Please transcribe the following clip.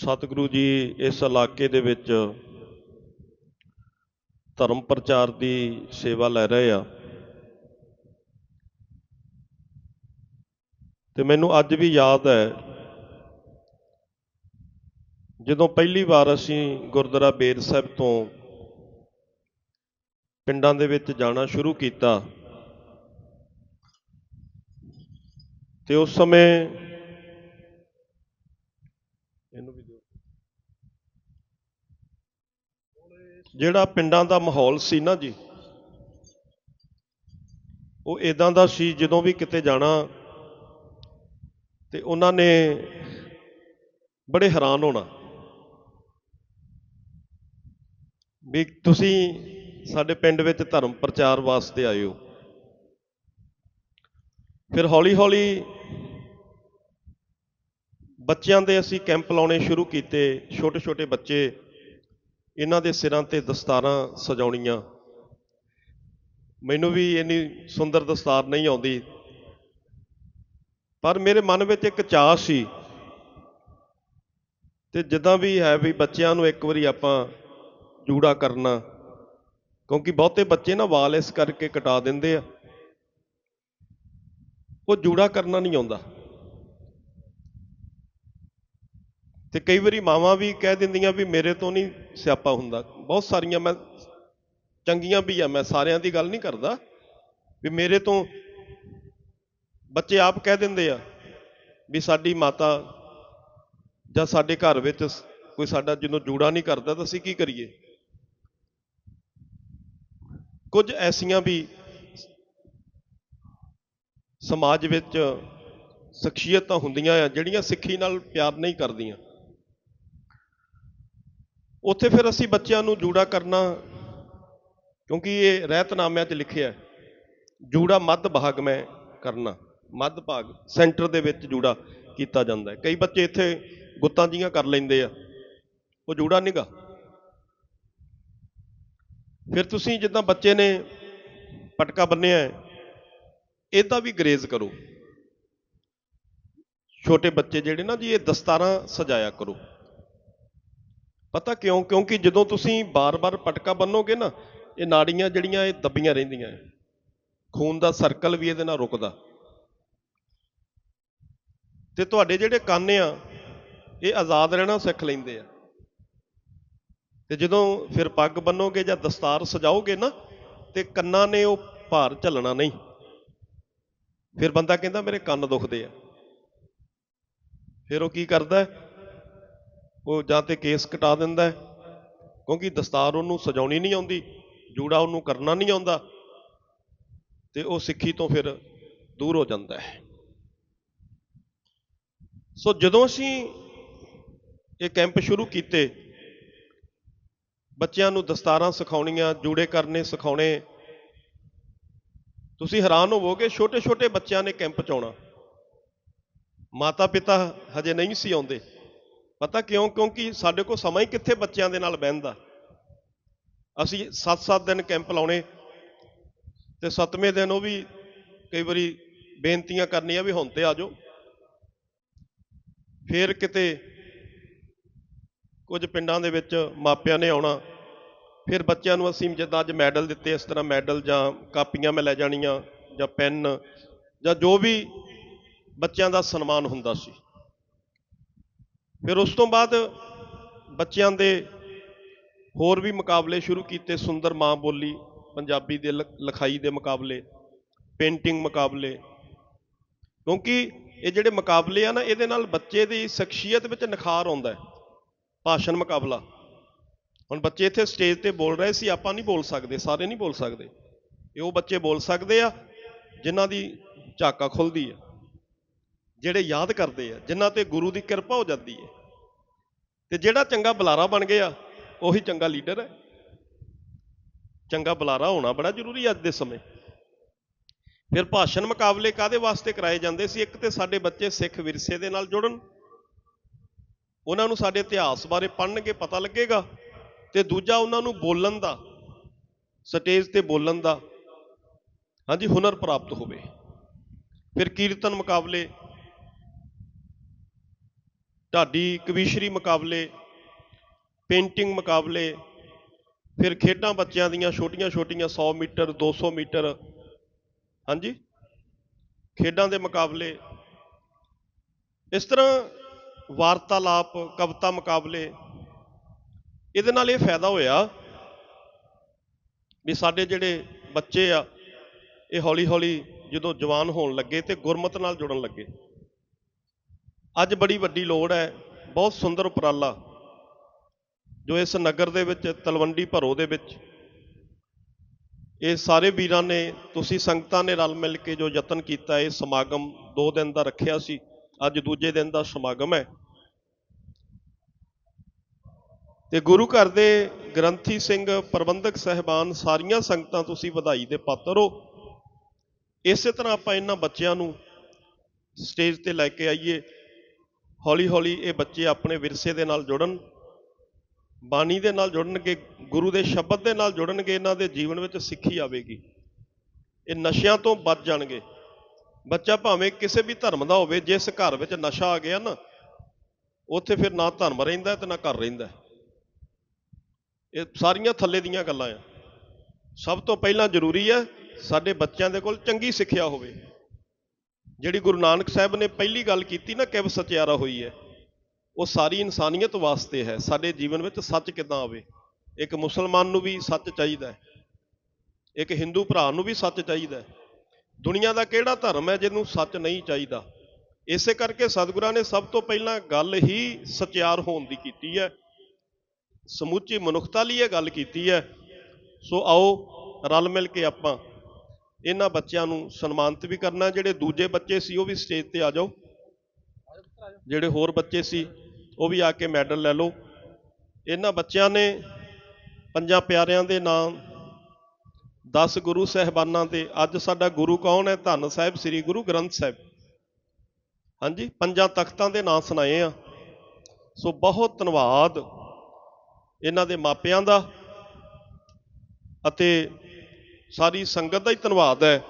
ਸਤਿਗੁਰੂ ਜੀ ਇਸ ਇਲਾਕੇ ਦੇ ਵਿੱਚ ਧਰਮ ਪ੍ਰਚਾਰ ਦੀ ਸੇਵਾ ਲੈ ਰਹੇ ਆ। ਤੇ ਮੈਨੂੰ ਅੱਜ ਵੀ ਯਾਦ ਹੈ, ਜਦੋਂ ਪਹਿਲੀ ਵਾਰ ਅਸੀਂ ਗੁਰਦੁਆਰਾ ਬੇਰ ਸਾਹਿਬ ਤੋਂ ਪਿੰਡਾਂ ਦੇ ਵਿੱਚ ਜਾਣਾ ਸ਼ੁਰੂ ਕੀਤਾ, ਤੇ ਉਸ ਸਮੇਂ ਇਹਨੂੰ ਵੀ ਜਿਹੜਾ ਪਿੰਡਾਂ ਦਾ ਮਾਹੌਲ ਸੀ ਨਾ ਜੀ, ਉਹ ਇਦਾਂ ਦਾ ਸੀ ਜਦੋਂ ਵੀ ਕਿਤੇ ਜਾਣਾ ਤੇ ਉਹਨਾਂ ਨੇ ਬੜੇ ਹੈਰਾਨ ਹੋਣਾ ਵੀ ਤੁਸੀਂ ਸਾਡੇ ਪਿੰਡ ਵਿੱਚ ਧਰਮ ਪ੍ਰਚਾਰ ਵਾਸਤੇ ਆਏ ਹੋ। ਫਿਰ ਹੌਲੀ ਹੌਲੀ ਬੱਚਿਆਂ ਦੇ ਅਸੀਂ ਕੈਂਪ ਲਾਉਣੇ ਸ਼ੁਰੂ ਕੀਤੇ ਛੋਟੇ ਛੋਟੇ ਬੱਚੇ ਇਹਨਾਂ ਦੇ ਸਿਰਾਂ ਤੇ ਦਸਤਾਰਾਂ ਸਜਾਉਣੀਆਂ। ਮੈਨੂੰ ਵੀ ਇੰਨੀ ਸੁੰਦਰ ਦਸਤਾਰ ਨਹੀਂ ਆਉਂਦੀ। ਪਰ ਮੇਰੇ ਮਨ ਵਿੱਚ ਇੱਕ ਚਾਹ ਸੀ ਤੇ ਜਿੱਦਾਂ ਵੀ ਹੈ ਵੀ ਬੱਚਿਆਂ ਨੂੰ ਇੱਕ ਵਾਰੀ ਆਪਾਂ ਜੂੜਾ ਕਰਨਾ, ਕਿਉਂਕਿ ਬਹੁਤੇ ਬੱਚੇ ਨਾ ਵਾਲ ਇਸ ਕਰਕੇ ਕਟਾ ਦਿੰਦੇ ਆ। ਉਹ ਜੂੜਾ ਕਰਨਾ ਨਹੀਂ ਆਉਂਦਾ। ਤੇ ਕਈ ਵਾਰੀ ਮਾਵਾਂ ਵੀ ਕਹਿ ਦਿੰਦੀਆਂ ਵੀ ਮੇਰੇ ਤੋਂ ਨਹੀਂ ਸਿਆਪਾ ਹੁੰਦਾ। ਬਹੁਤ ਸਾਰੀਆਂ ਮੈਂ, ਚੰਗੀਆਂ ਵੀ ਆ, ਮੈਂ ਸਾਰਿਆਂ ਦੀ ਗੱਲ ਨਹੀਂ ਕਰਦਾ। ਵੀ ਮੇਰੇ ਤੋਂ ਬੱਚੇ ਆਪ ਕਹਿ ਦਿੰਦੇ ਆ ਵੀ ਸਾਡੀ ਮਾਤਾ ਜਾਂ ਸਾਡੇ ਘਰ ਵਿੱਚ ਕੋਈ ਸਾਡਾ ਜਦੋਂ ਜੂੜਾ ਨਹੀਂ ਕਰਦਾ ਤਾਂ ਅਸੀਂ ਕੀ ਕਰੀਏ? ਕੁਝ ਐਸੀਆਂ ਵੀ ਸਮਾਜ ਵਿੱਚ ਸ਼ਖਸੀਅਤਾਂ ਹੁੰਦੀਆਂ ਆ ਜਿਹੜੀਆਂ ਸਿੱਖੀ ਨਾਲ ਪਿਆਰ ਨਹੀਂ ਕਰਦੀਆਂ। ਉੱਥੇ ਫਿਰ ਅਸੀਂ ਬੱਚਿਆਂ ਨੂੰ ਜੂੜਾ ਕਰਨਾ, ਕਿਉਂਕਿ ਇਹ ਰਹਿਤਨਾਮਿਆਂ 'ਚ ਲਿਖਿਆ ਜੂੜਾ ਮੱਧ ਭਾਗ ਮੈਂ ਕਰਨਾ, ਮੱਧ ਭਾਗ, ਸੈਂਟਰ ਦੇ ਵਿੱਚ ਜੂੜਾ ਕੀਤਾ ਜਾਂਦਾ ਹੈ। ਕਈ ਬੱਚੇ ਇੱਥੇ ਗੁੱਤਾਂ ਜੀਆਂ ਕਰ ਲੈਂਦੇ ਆ, ਉਹ ਜੂੜਾ ਨਹੀਂਗਾ ਫਿਰ ਤੁਸੀਂ ਜਿੱਦਾਂ ਬੱਚੇ ਨੇ ਪਟਕਾ ਬੰਨਿਆ ਹੈ, ਇਹਦਾ ਵੀ ਗਰੇਜ਼ ਕਰੋ। ਛੋਟੇ ਬੱਚੇ ਜਿਹੜੇ ਨਾ ਜੀ, ਇਹ ਦਸਤਾਰਾਂ ਸਜਾਇਆ ਕਰੋ। ਪਤਾ ਕਿਉਂ? ਕਿਉਂਕਿ ਜਦੋਂ ਤੁਸੀਂ ਬਾਰ-ਬਾਰ ਪਟਕਾ ਬੰਨੋਗੇ ਨਾ, ਇਹ ਨਾੜੀਆਂ ਜਿਹੜੀਆਂ, ਇਹ ਦੱਬੀਆਂ ਰਹਿੰਦੀਆਂ ਖੂਨ ਦਾ ਸਰਕਲ ਵੀ ਇਹਦੇ ਨਾਲ ਰੁਕਦਾ। ਤੇ ਤੁਹਾਡੇ ਜਿਹੜੇ ਕੰਨ ਆ, ਇਹ ਆਜ਼ਾਦ ਰਹਿਣਾ ਸਿੱਖ ਲੈਂਦੇ ਆ। ਤੇ ਜਦੋਂ ਫਿਰ ਪੱਗ ਬੰਨੋਗੇ ਜਾਂ ਦਸਤਾਰ ਸਜਾਓਗੇ ਨਾ, ਤੇ ਕੰਨਾਂ ਨੇ ਉਹ ਭਾਰ ਝੱਲਣਾ ਨਹੀਂ। ਫਿਰ ਬੰਦਾ ਕਹਿੰਦਾ, ਮੇਰੇ ਕੰਨ ਦੁਖਦੇ ਆ। ਫਿਰ ਉਹ ਕੀ ਕਰਦਾ ਉਹ ਜਾਂ ਤੇ ਕੇਸ ਕਟਾ ਦਿੰਦਾ ਹੈ, ਕਿਉਂਕਿ ਦਸਤਾਰ ਉਹਨੂੰ ਸਜਾਉਣੀ ਨਹੀਂ ਆਉਂਦੀ, ਜੂੜਾ ਉਹਨੂੰ ਕਰਨਾ ਨਹੀਂ ਆਉਂਦਾ, ਤੇ ਉਹ ਸਿੱਖੀ ਤੋਂ ਫਿਰ ਦੂਰ ਹੋ ਜਾਂਦਾ ਹੈ। ਸੋ ਜਦੋਂ ਅਸੀਂ ਇਹ ਕੈਂਪ ਸ਼ੁਰੂ ਕੀਤੇ, ਬੱਚਿਆਂ ਨੂੰ ਦਸਤਾਰਾਂ ਸਿਖਾਉਣੀਆਂ, ਜੂੜੇ ਕਰਨੇ ਸਿਖਾਉਣੇ, ਤੁਸੀਂ ਹੈਰਾਨ ਹੋਵੋਗੇ ਛੋਟੇ ਛੋਟੇ ਬੱਚਿਆਂ ਨੇ ਕੈਂਪ 'ਚ ਆਉਣਾ। ਮਾਤਾ ਪਿਤਾ ਹਜੇ ਨਹੀਂ ਸੀ ਆਉਂਦੇ। ਪਤਾ ਕਿਉਂ? ਕਿਉਂਕਿ ਸਾਡੇ ਕੋਲ ਸਮਾਂ ਹੀ ਕਿੱਥੇ ਬੱਚਿਆਂ ਦੇ ਨਾਲ ਬਹਿੰਦਾ ਅਸੀਂ 7-7 ਦਿਨ ਕੈਂਪ ਲਾਉਣੇ ਤੇ 7ਵੇਂ ਦਿਨ ਉਹ ਵੀ ਕਈ ਵਾਰੀ ਬੇਨਤੀਆਂ ਕਰਨੀਆਂ ਵੀ ਹੁਣ ਤੇ ਆ ਜਾਓ। ਫਿਰ ਕਿਤੇ ਕੁਝ ਪਿੰਡਾਂ ਦੇ ਵਿੱਚ ਮਾਪਿਆਂ ਨੇ ਆਉਣਾ, ਫਿਰ ਬੱਚਿਆਂ ਨੂੰ ਅਸੀਂ ਜਿੱਦਾਂ ਅੱਜ ਮੈਡਲ ਦਿੱਤੇ, ਇਸ ਤਰ੍ਹਾਂ ਮੈਡਲ ਜਾਂ ਕਾਪੀਆਂ ਮੈਂ ਲੈ ਜਾਣੀਆਂ ਜਾਂ ਪੈਨ ਜਾਂ ਜੋ ਵੀ ਬੱਚਿਆਂ ਦਾ ਸਨਮਾਨ ਹੁੰਦਾ ਸੀ। ਫਿਰ ਉਸ ਤੋਂ ਬਾਅਦ ਬੱਚਿਆਂ ਦੇ ਹੋਰ ਵੀ ਮੁਕਾਬਲੇ ਸ਼ੁਰੂ ਕੀਤੇ ਸੁੰਦਰ ਮਾਂ ਬੋਲੀ, ਪੰਜਾਬੀ ਦੇ ਲ- ਲਿਖਾਈ ਦੇ ਮੁਕਾਬਲੇ ਪੇਂਟਿੰਗ ਮੁਕਾਬਲੇ। ਕਿਉਂਕਿ ਇਹ ਜਿਹੜੇ ਮੁਕਾਬਲੇ ਆ ਨਾ, ਇਹਦੇ ਨਾਲ ਬੱਚੇ ਦੀ ਸ਼ਖਸੀਅਤ ਵਿੱਚ ਨਿਖਾਰ ਆਉਂਦਾ ਹੈ, ਭਾਸ਼ਣ ਮੁਕਾਬਲਾ। ਹੁਣ ਬੱਚੇ ਇੱਥੇ ਸਟੇਜ ਤੇ ਬੋਲ ਰਹੇ ਸੀ, ਆਪਾਂ ਨਹੀਂ ਬੋਲ ਸਕਦੇ, ਸਾਰੇ ਨਹੀਂ ਬੋਲ ਸਕਦੇ। ਇਹ ਉਹ ਬੱਚੇ ਬੋਲ ਸਕਦੇ ਆ, ਜਿਨ੍ਹਾਂ ਦੀ ਝਾਕਾ ਖੁੱਲਦੀ ਆ। ਜਿਹੜੇ ਯਾਦ ਕਰਦੇ ਆ, ਜਿਨ੍ਹਾਂ ਤੇ ਗੁਰੂ ਦੀ ਕਿਰਪਾ ਹੋ ਜਾਂਦੀ ਹੈ ਤੇ ਜਿਹੜਾ ਚੰਗਾ ਬੁਲਾਰਾ ਬਣ ਗਿਆ, ਉਹੀ ਚੰਗਾ ਲੀਡਰ ਹੈ। ਚੰਗਾ ਬੁਲਾਰਾ ਹੋਣਾ ਬੜਾ ਜ਼ਰੂਰੀ ਅੱਜ ਦੇ ਸਮੇਂ। ਫਿਰ ਭਾਸ਼ਣ ਮੁਕਾਬਲੇ ਕਾਦੇ ਵਾਸਤੇ ਕਰਾਏ ਜਾਂਦੇ ਸੀ? ਇੱਕ ਤੇ ਸਾਡੇ ਬੱਚੇ ਸਿੱਖ ਵਿਰਸੇ ਦੇ ਨਾਲ ਜੁੜਨ। ਉਹਨਾਂ ਨੂੰ ਸਾਡੇ ਇਤਿਹਾਸ ਬਾਰੇ ਪੜ੍ਹਨਗੇ, ਪਤਾ ਲੱਗੇਗਾ। ਤੇ ਦੂਜਾ ਉਹਨਾਂ ਨੂੰ ਬੋਲਣ ਦਾ, ਸਟੇਜ ਤੇ ਬੋਲਣ ਦਾ, ਹਾਂਜੀ, ਹੁਨਰ ਪ੍ਰਾਪਤ ਹੋਵੇ। ਫਿਰ ਕੀਰਤਨ ਮੁਕਾਬਲੇ ਢਾਡੀ ਕਵੀਸ਼ਰੀ ਮੁਕਾਬਲੇ, ਪੇਂਟਿੰਗ ਮੁਕਾਬਲੇ, ਫਿਰ ਖੇਡਾਂ ਬੱਚਿਆਂ ਦੀਆਂ ਛੋਟੀਆਂ-ਛੋਟੀਆਂ 100 ਮੀਟਰ 200 ਮੀਟਰ, ਹਾਂਜੀ? ਖੇਡਾਂ ਦੇ ਮੁਕਾਬਲੇ। ਇਸ ਤਰ੍ਹਾਂ ਵਾਰਤਾਲਾਪ, ਕਵਿਤਾ ਮੁਕਾਬਲੇ, ਇਹਦੇ ਨਾਲ ਇਹ ਫਾਇਦਾ ਹੋਇਆ ਵੀ ਸਾਡੇ ਜਿਹੜੇ ਬੱਚੇ ਆ, ਇਹ ਹੌਲੀ-ਹੌਲੀ ਜਦੋਂ ਜਵਾਨ ਹੋਣ ਲੱਗੇ ਤੇ ਗੁਰਮਤ ਨਾਲ ਜੁੜਨ ਲੱਗੇ। ਅੱਜ ਬੜੀ ਵੱਡੀ ਲੋੜ ਹੈ, ਬਹੁਤ ਸੁੰਦਰ ਉਪਰਾਲਾ, ਜੋ ਇਸ ਨਗਰ ਦੇ ਵਿੱਚ, ਤਲਵੰਡੀ ਭਰੋ ਦੇ ਵਿੱਚ, ਇਹ ਸਾਰੇ ਵੀਰਾਂ ਨੇ, ਤੁਸੀਂ ਸੰਗਤਾਂ ਨੇ ਰਲ ਮਿਲ ਕੇ ਜੋ ਯਤਨ ਕੀਤਾ, ਇਹ ਸਮਾਗਮ 2 ਦਿਨ ਦਾ ਰੱਖਿਆ ਸੀ, ਅੱਜ ਦੂਜੇ ਦਿਨ ਦਾ ਸਮਾਗਮ ਹੈ। ਤੇ ਗੁਰੂ ਘਰ ਦੇ ਗ੍ਰੰਥੀ ਸਿੰਘ, ਪ੍ਰਬੰਧਕ ਸਹਿਬਾਨ ਸਾਰੀਆਂ ਸੰਗਤਾਂ ਤੁਸੀਂ ਵਧਾਈ ਦੇ ਪਾਤਰ ਹੋ। ਇਸੇ ਤਰ੍ਹਾਂ ਆਪਾਂ ਇਹਨਾਂ ਬੱਚਿਆਂ ਨੂੰ ਸਟੇਜ ਤੇ ਲੈ ਕੇ ਆਈਏ। ਹੌਲੀ ਹੌਲੀ ਇਹ ਬੱਚੇ ਆਪਣੇ ਵਿਰਸੇ ਦੇ ਨਾਲ ਜੁੜਨ, ਬਾਣੀ ਦੇ ਨਾਲ ਜੁੜਨਗੇ, ਗੁਰੂ ਦੇ ਸ਼ਬਦ ਦੇ ਨਾਲ ਜੁੜਨਗੇ, ਇਹਨਾਂ ਦੇ ਜੀਵਨ ਵਿੱਚ ਸਿੱਖੀ ਆਵੇਗੀ। ਇਹ ਨਸ਼ਿਆਂ ਤੋਂ ਬਚ ਜਾਣਗੇ। ਬੱਚਾ ਭਾਵੇਂ ਕਿਸੇ ਵੀ ਧਰਮ ਦਾ ਹੋਵੇ, ਜਿਸ ਘਰ ਵਿੱਚ ਨਸ਼ਾ ਆ ਗਿਆ ਨਾ, ਉੱਥੇ ਫਿਰ ਨਾ ਧਰਮ ਰਹਿੰਦਾ ਤੇ ਨਾ ਘਰ ਰਹਿੰਦਾ। ਇਹ ਸਾਰੀਆਂ ਥੱਲੇ ਦੀਆਂ ਗੱਲਾਂ ਆ। ਸਭ ਤੋਂ ਪਹਿਲਾਂ ਜ਼ਰੂਰੀ ਹੈ ਸਾਡੇ ਬੱਚਿਆਂ ਦੇ ਕੋਲ ਚੰਗੀ ਸਿੱਖਿਆ ਹੋਵੇ। ਜਿਹੜੀ ਗੁਰੂ ਨਾਨਕ ਸਾਹਿਬ ਨੇ ਪਹਿਲੀ ਗੱਲ ਕੀਤੀ ਨਾ ਕਿਵ ਸਚਿਆਰਾ ਹੋਈ ਹੈ, ਉਹ ਸਾਰੀ ਇਨਸਾਨੀਅਤ ਵਾਸਤੇ ਹੈ, ਸਾਡੇ ਜੀਵਨ ਵਿੱਚ ਸੱਚ ਕਿੱਦਾਂ ਆਵੇ? ਇੱਕ ਮੁਸਲਮਾਨ ਨੂੰ ਵੀ ਸੱਚ ਚਾਹੀਦਾ ਇੱਕ ਹਿੰਦੂ ਭਰਾ ਨੂੰ ਵੀ ਸੱਚ ਚਾਹੀਦਾ ਦੁਨੀਆ ਦਾ ਕਿਹੜਾ ਧਰਮ ਹੈ ਜਿਹਨੂੰ ਸੱਚ ਨਹੀਂ ਚਾਹੀਦਾ? ਇਸੇ ਕਰਕੇ ਸਤਿਗੁਰਾਂ ਨੇ ਸਭ ਤੋਂ ਪਹਿਲਾਂ ਗੱਲ ਹੀ ਸਚਿਆਰ ਹੋਣ ਦੀ ਕੀਤੀ ਹੈ। ਸਮੁੱਚੀ ਮਨੁੱਖਤਾ ਲਈ ਇਹ ਗੱਲ ਕੀਤੀ ਹੈ। ਸੋ ਆਓ ਰਲ ਮਿਲ ਕੇ ਆਪਾਂ ਇਹਨਾਂ ਬੱਚਿਆਂ ਨੂੰ ਸਨਮਾਨਿਤ ਵੀ ਕਰਨਾ, ਜਿਹੜੇ ਦੂਜੇ ਬੱਚੇ ਸੀ ਉਹ ਵੀ ਸਟੇਜ ਤੇ ਆ ਜਾਓ। ਜਿਹੜੇ ਹੋਰ ਬੱਚੇ ਸੀ, ਉਹ ਵੀ ਆ ਕੇ ਮੈਡਲ ਲੈ ਲਓ। ਇਹਨਾਂ ਬੱਚਿਆਂ ਨੇ ਪੰਜਾਂ ਪਿਆਰਿਆਂ ਦੇ ਨਾਮ 10 ਗੁਰੂ ਸਹਿਬਾਨਾਂ ਦੇ, ਅੱਜ ਸਾਡਾ ਗੁਰੂ ਕੌਣ ਹੈ? ਧੰਨ ਸਾਹਿਬ, ਸ੍ਰੀ ਗੁਰੂ ਗ੍ਰੰਥ ਸਾਹਿਬ। ਹਾਂਜੀ, ਪੰਜਾਂ ਤਖਤਾਂ ਦੇ ਨਾਂ ਸੁਣਾਏ ਆ। ਸੋ ਬਹੁਤ ਧੰਨਵਾਦ ਇਹਨਾਂ ਦੇ ਮਾਪਿਆਂ ਦਾ ਅਤੇ ਸਾਰੀ ਸੰਗਤ ਦਾ ਹੀ ਧੰਨਵਾਦ ਹੈ।